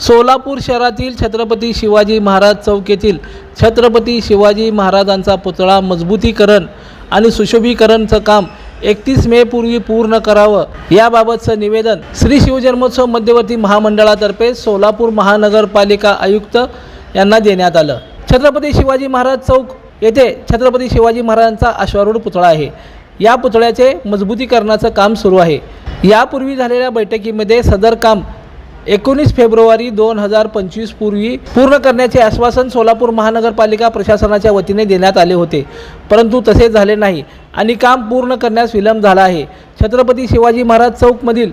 सोलापूर शहरातील छत्रपती शिवाजी महाराज चौक येथील छत्रपती शिवाजी महाराजांचा पुतळा मजबूतीकरण आणि सुशोभीकरणचं काम एकतीस मे पूर्वी पूर्ण करावं याबाबतचं निवेदन श्री शिवजन्मोत्सव मध्यवर्ती महामंडळातर्फे सोलापूर महानगरपालिका आयुक्त यांना देण्यात आलं. छत्रपती शिवाजी महाराज चौक येथे छत्रपती शिवाजी महाराजांचा अश्वारूढ पुतळा आहे. या पुतळ्याचे मजबूतीकरणाचं काम सुरू आहे. यापूर्वी झालेल्या बैठकीमध्ये सदर काम एकोणीस फेब्रुवारी दोन हजार पंचवीस पूर्वी पूर्ण करण्याचे आश्वासन सोलापूर महानगरपालिका प्रशासनाच्या वतीने देण्यात आले होते. परंतु तसे झाले नाही आणि काम पूर्ण करण्यास विलंब झाला आहे. छत्रपती शिवाजी महाराज चौकमधील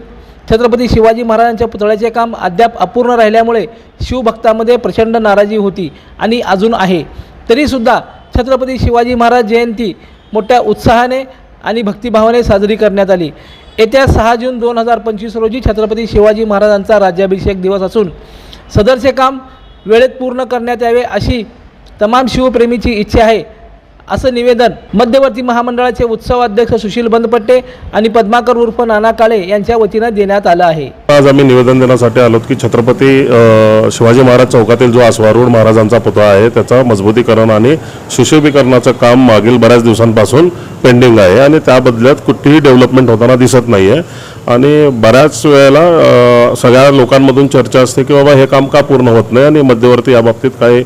छत्रपती शिवाजी महाराजांच्या पुतळ्याचे काम अद्याप अपूर्ण राहिल्यामुळे शिवभक्तामध्ये प्रचंड नाराजी होती आणि अजून आहे. तरीसुद्धा छत्रपती शिवाजी महाराज जयंती मोठ्या उत्साहाने आणि भक्तिभावाने साजरी करण्यात आली. येत्या सहा जून दोन हजार पंचवीस रोजी छत्रपती शिवाजी महाराजांचा राज्याभिषेक दिवस असून सदरचे काम वेळेत पूर्ण करण्यात यावे अशी तमाम शिवप्रेमीची इच्छा आहे. असं निवेदन मध्यवर्ती महामंडळाचे उत्सव अध्यक्ष सुशील बंदपट्टे आणि पद्माकर उर्फ नाना काळे यांच्या वतीनं देण्यात आलं आहे. आज आम्ही निवेदन देण्यासाठी आलो की छत्रपती शिवाजी महाराज चौकातील जो आसवारूढ महाराजांचा पुतळा आहे त्याचा मजबूतीकरण आणि सुशोभीकरणाचं काम मागील बऱ्याच दिवसांपासून पेंडिंग आहे आणि त्या बदल्यात कुठलीही डेव्हलपमेंट होताना दिसत नाही आहे आणि बऱ्याच वेळेला सगळ्या लोकांमधून चर्चा असते की बाबा हे काम का पूर्ण होत नाही आणि मध्यवर्ती याबाबतीत काही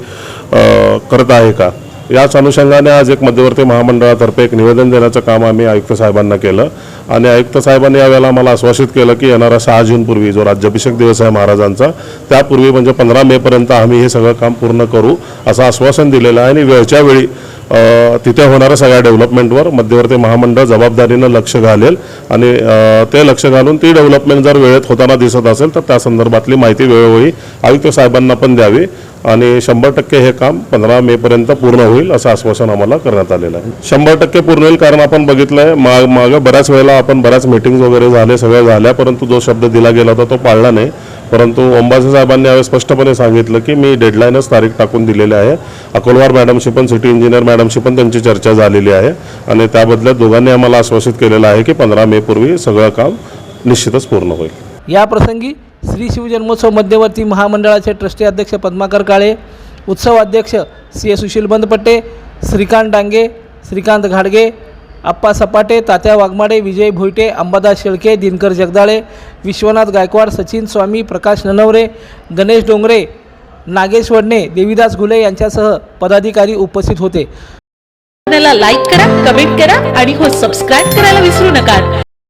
करत आहे का? याच अनुषंगाने आज एक मध्यवर्ती महामंडळातर्फे एक निवेदन देण्याचं काम आम्ही आयुक्त साहेबांना केलं. आणि आयुक्त साहेबांनी यावेळेला आम्हाला आश्वासित केलं की येणारा सहा जूनपूर्वी जो राज्याभिषेक दिवस आहे महाराजांचा त्यापूर्वी म्हणजे पंधरा मेपर्यंत आम्ही हे सगळं काम पूर्ण करू असं आश्वासन दिलेलं आहे. आणि वेळच्या वेळी तिथे होणाऱ्या सगळ्या डेव्हलपमेंटवर मध्यवर्ती महामंडळ जबाबदारीनं लक्ष घालेल आणि ते लक्ष घालून ती डेव्हलपमेंट जर वेळेत होताना दिसत असेल तर त्या संदर्भातली माहिती वेळोवेळी आयुक्त साहेबांना पण द्यावी आणि शंभर टक्के हे काम पंधरा मेपर्यंत पूर्ण होईल असं आश्वासन आम्हाला करण्यात आलेलं आहे. शंभर टक्के पूर्ण होईल कारण आपण बघितलंय माग मागं बऱ्याच वेळेला आपण बऱ्याच मिटिंग्ज वगैरे झाले सगळ्या झाल्या परंतु जो शब्द दिला गेला होता तो पाळला नाही. परंतु अंबाजी साहेबांनी यावेळी स्पष्टपणे सांगितलं की मी डेडलाईनच तारीख टाकून दिलेली आहे. अकोलवार मॅडमशी पण सिटी इंजिनियर मॅडमशी पण त्यांची चर्चा झालेली आहे. आणि त्याबद्दल दोघांनी आम्हाला आश्वासित केलेलं आहे की पंधरा मे पूर्वी सगळं काम निश्चितच पूर्ण होईल. या प्रसंगी श्री शिवजन्मोत्सव मध्यवर्ती महामंडळाचे ट्रस्टी अध्यक्ष पद्माकर काळे उत्सव अध्यक्ष सी ए सुशील बंदपट्टे श्रीकांत डांगे श्रीकांत घाडगे आप्पा सपाटे तात्या वाघमाडे विजय भोईटे अंबादास शेळके दिनकर जगदाळे विश्वनाथ गायकवाड सचिन स्वामी प्रकाश ननवरे गणेश डोंगरे नागेश वडणे देवीदास घुले यांच्यासह पदाधिकारी उपस्थित होते. लाईक करा कमेंट करा आणि हो सबस्क्राईब करायला विसरू नका.